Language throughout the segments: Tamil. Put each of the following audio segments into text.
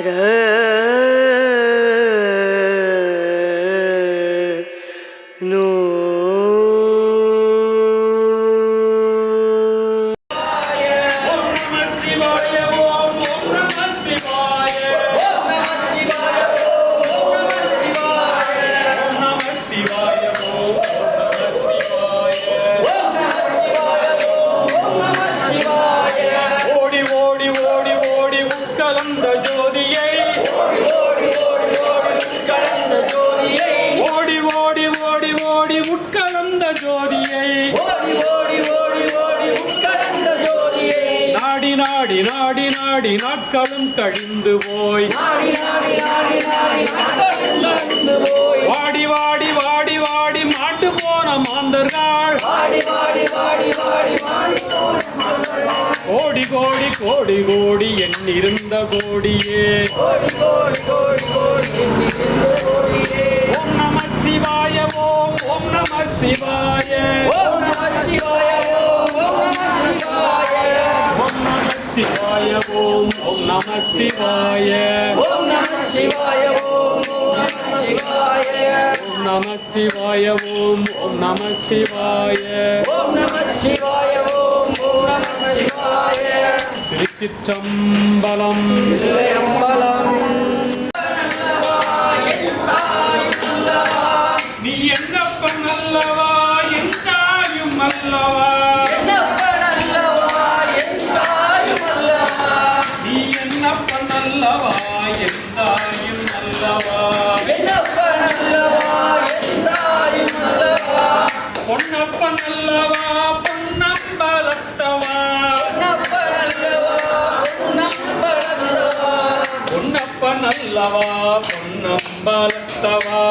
रह நாடி நாடி நாடி நாடி நாட்களும் கழிந்து போய். வாடி வாடி வாடி வாடி மாட்டு போன மாந்தர்கள். கோடி கோடி கோடி கோடி எண்ணிருந்த கோடியே. ஓம் நம சிவாய ஓம் ஓம் நம சிவாய. ஓம் நம சிவாய ஓம் ஓம் நம சிவாய ஓம் நம சிவாய ஓம் ஓம் நம சிவாய திருச்சிற்றம்பலம் நீ என்னப்பன் அல்லவா என் தாயும் அல்லவா? பொன்னப்பன் அல்லவா பொன்னம்பலத்தவா பொன்னப்பன் அல்லவா பொன்னம்பலத்தவா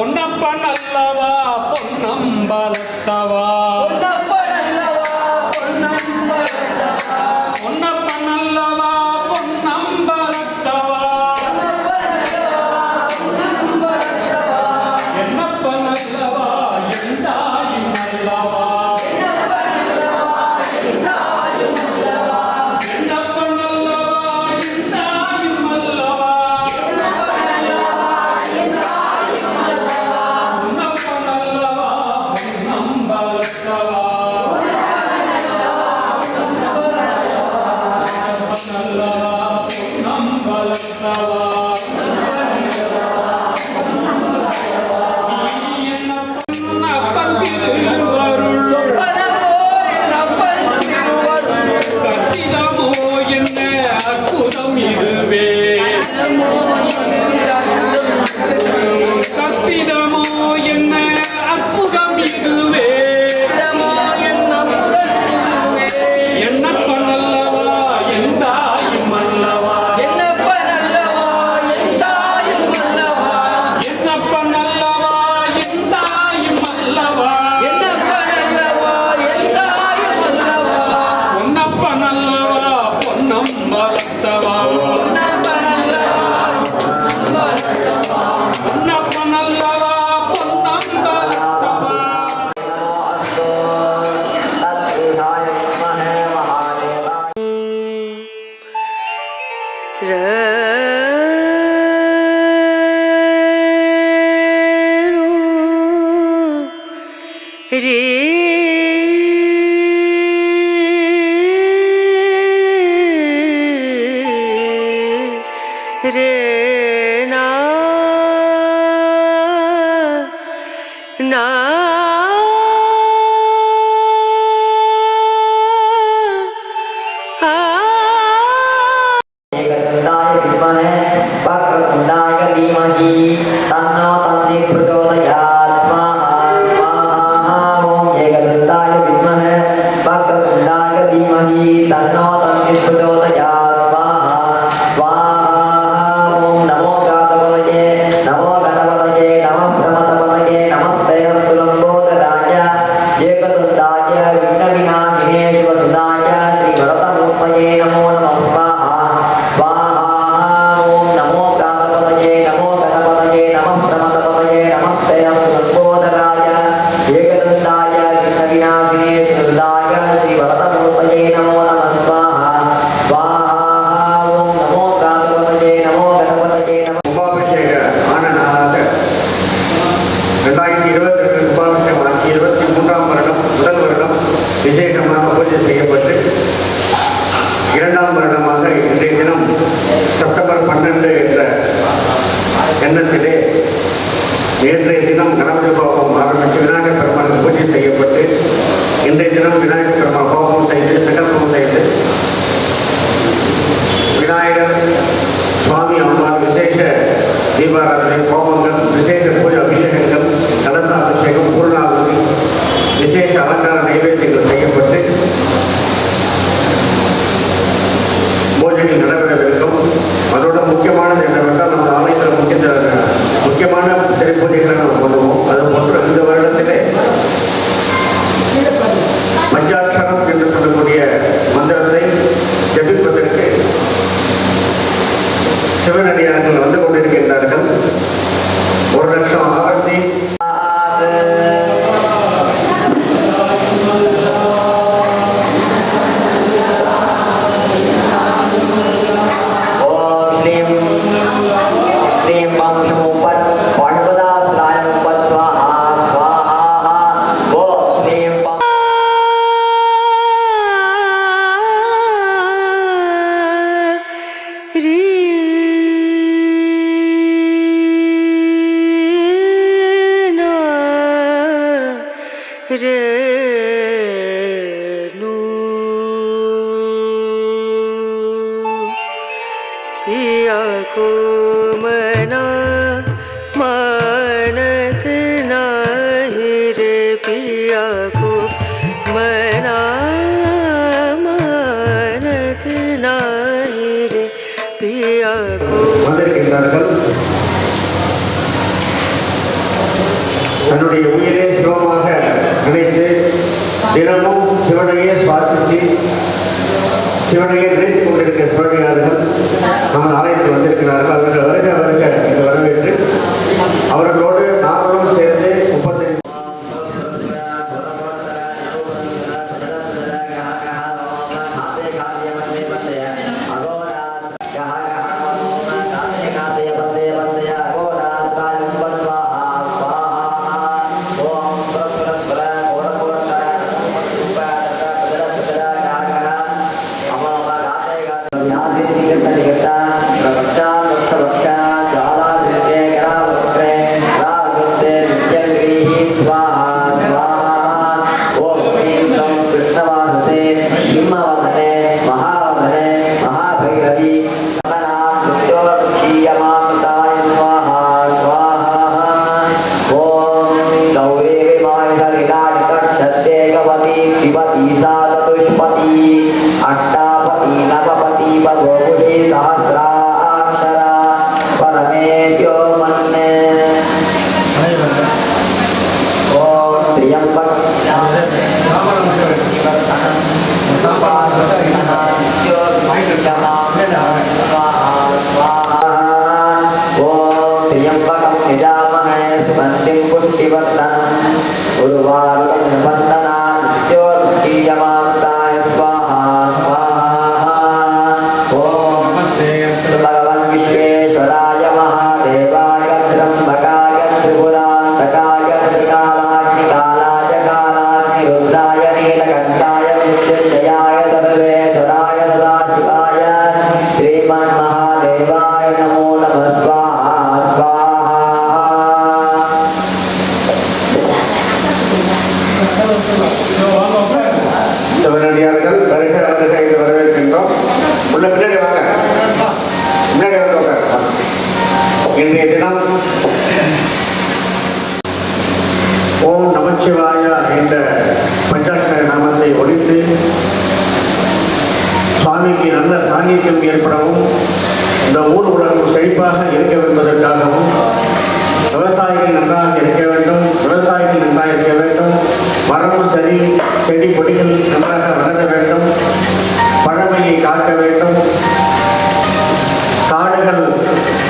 కొండ রে கண்ணத்திலே நேற்றைய தினம் கனவஜபம் பிரனு பியா கோமனா மானத் நாயிர பியா கோமனா மானத் நாயிர பியா கோ வந்திருக்கின்றார்கள். தன்னுடைய உயிரை தினமும் சிவனையே சுவாசித்து சிவனையே நினைத்துக் கொண்டிருக்கிற சிவனையாளர்கள் நம்ம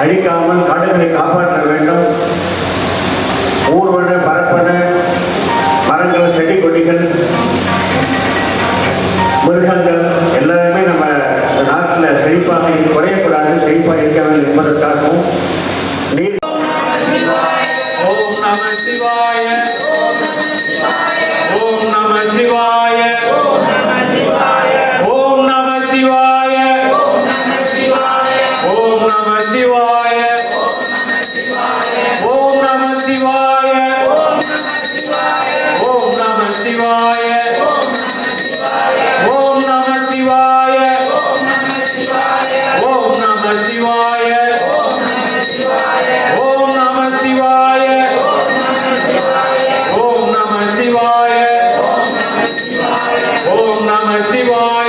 அழிக்காமல் காடுகளை காப்பாற்ற வேண்டும். ஊர்வன பரப்பன மரங்கள் செடி கொடிகள் மிருகங்கள் எல்லாமே நம்ம நாட்டில் செழிப்பாக குறையக்கூடாது. செழிப்பாக இருக்க வேண்டும் என்பதற்காகவும் everyone.